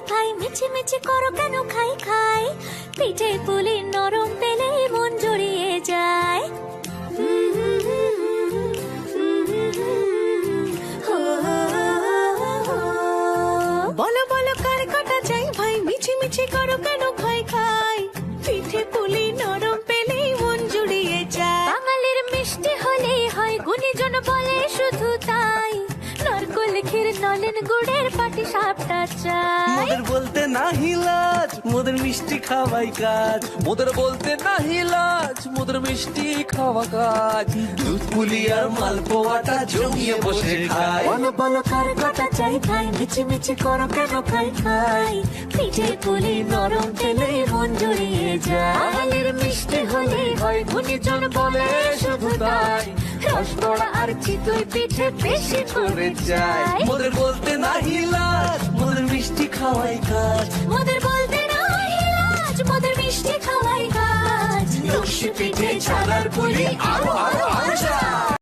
মিচি করো কেন? খাই খাই। পিঠে পুলি নরম পেলে মন জড়িয়ে যায়। বলো বলো, কার কাটা চাই? ভাই, মিছি মিছি করো কেন? নলেন গুড়ের পাটি সাপটা চাই। মোদের বলতে না হিলাজ মোদের মিষ্টি খাওয়াই কাজ। মোদের বলতে না হিলাজ মোদের মিষ্টি খাওয়া কাজ। দুধ পুলি আর মালপোয়াটা জমিয়ে বসে খায় বলো বলো কার কটা চাই ভাই মিচি মিচি করো কেন খাই খাই? পিঠে পুলি নরম তেলে মন জড়িয়ে যায়। বাঙালির মিষ্টি হলেই হয় গুণীজন বলে শুধু তাই। রসগোড়া আর চিতই পিঠে বেশি করে যায় মোদের খাওয়াই মোদের বলতে নাই মোদের মিষ্টি খাওয়াই